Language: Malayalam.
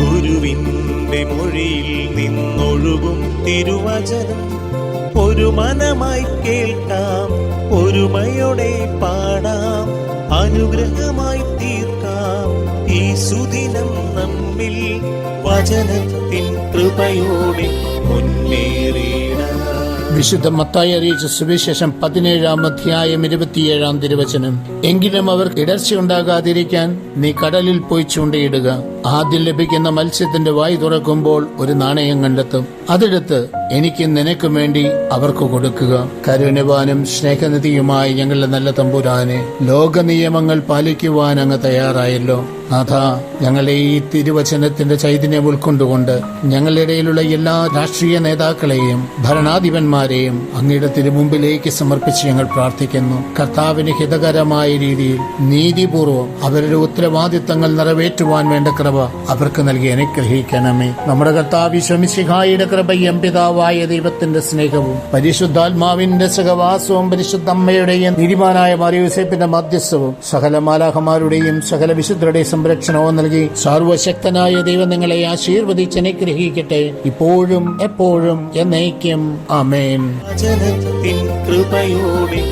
ഗുരുവിന്റെ മൊഴിയിൽ നിന്നൊഴുകും തിരുവചനം. ഒരു മനമായി കേൾക്കാം ഒരുമയോടെ പാടാം അനുഗ്രഹമായി തീർക്കാം. ഈ സുദിനം നമ്മിൽ വചനത്തിൻ കൃപയോടെ മുന്നേറിയിടാം വിശുദ്ധ മത്തായി അറിയിച്ച സുവിശേഷം പതിനേഴാം അധ്യായം ഇരുപത്തിയേഴാം തിരുവചനം. എങ്കിലും അവർ ഇടർച്ചയുണ്ടാകാതിരിക്കാൻ നീ കടലിൽ പോയി ചൂണ്ടയിടുക. ആദ്യം ലഭിക്കുന്ന മത്സ്യത്തിന്റെ വായി തുറക്കുമ്പോൾ ഒരു നാണയം കണ്ടെത്തും. അതെടുത്ത് എനിക്ക് നിനക്കും വേണ്ടി അവർക്ക് കൊടുക്കുക. കരുണവാനും സ്നേഹനിധിയുമായി ഞങ്ങളുടെ നല്ല തമ്പുരാനെ ലോക നിയമങ്ങൾ പാലിക്കുവാൻ അങ്ങ് തയ്യാറായല്ലോ. നാഥ ഞങ്ങളെ ഈ തിരുവചനത്തിന്റെ ചൈതന്യം ഉൾക്കൊണ്ടുകൊണ്ട് ഞങ്ങളുടെ ഇടയിലുള്ള എല്ലാ രാഷ്ട്രീയ നേതാക്കളെയും ഭരണാധിപന്മാരെയും അങ്ങയുടെ തിരുമുമ്പിലേക്ക് സമർപ്പിച്ച് ഞങ്ങൾ പ്രാർത്ഥിക്കുന്നു. കർത്താവിന് ഹിതകരമായ രീതിയിൽ നീതിപൂർവം അവരുടെ ഉത്തരവാദിത്തങ്ങൾ നിറവേറ്റുവാൻ വേണ്ട കൃപ അവർക്ക് നൽകി അനുഗ്രഹിക്കണമേ. നമ്മുടെ കർത്താവ് ശമിശിഹായുടെ കൃപയും പിതാവായ ദൈവത്തിന്റെ സ്നേഹവും പരിശുദ്ധാത്മാവിന്റെ സഹവാസവും പരിശുദ്ധ അമ്മയുടെയും നീതിമാനായ മറിയൂസേപ്പിന്റെ മധ്യസ്ഥവും സകല മാലാഹമാരുടെയും സകല വിശുദ്ധരുടെയും സംരക്ഷണവും നൽകി സർവശക്തനായ ദൈവം നിങ്ങളെ ആശീർവദിച്ച് അനുഗ്രഹിക്കട്ടെ. ഇപ്പോഴും എപ്പോഴും എന്നേക്കും. അമേൻ കൃപയോടെ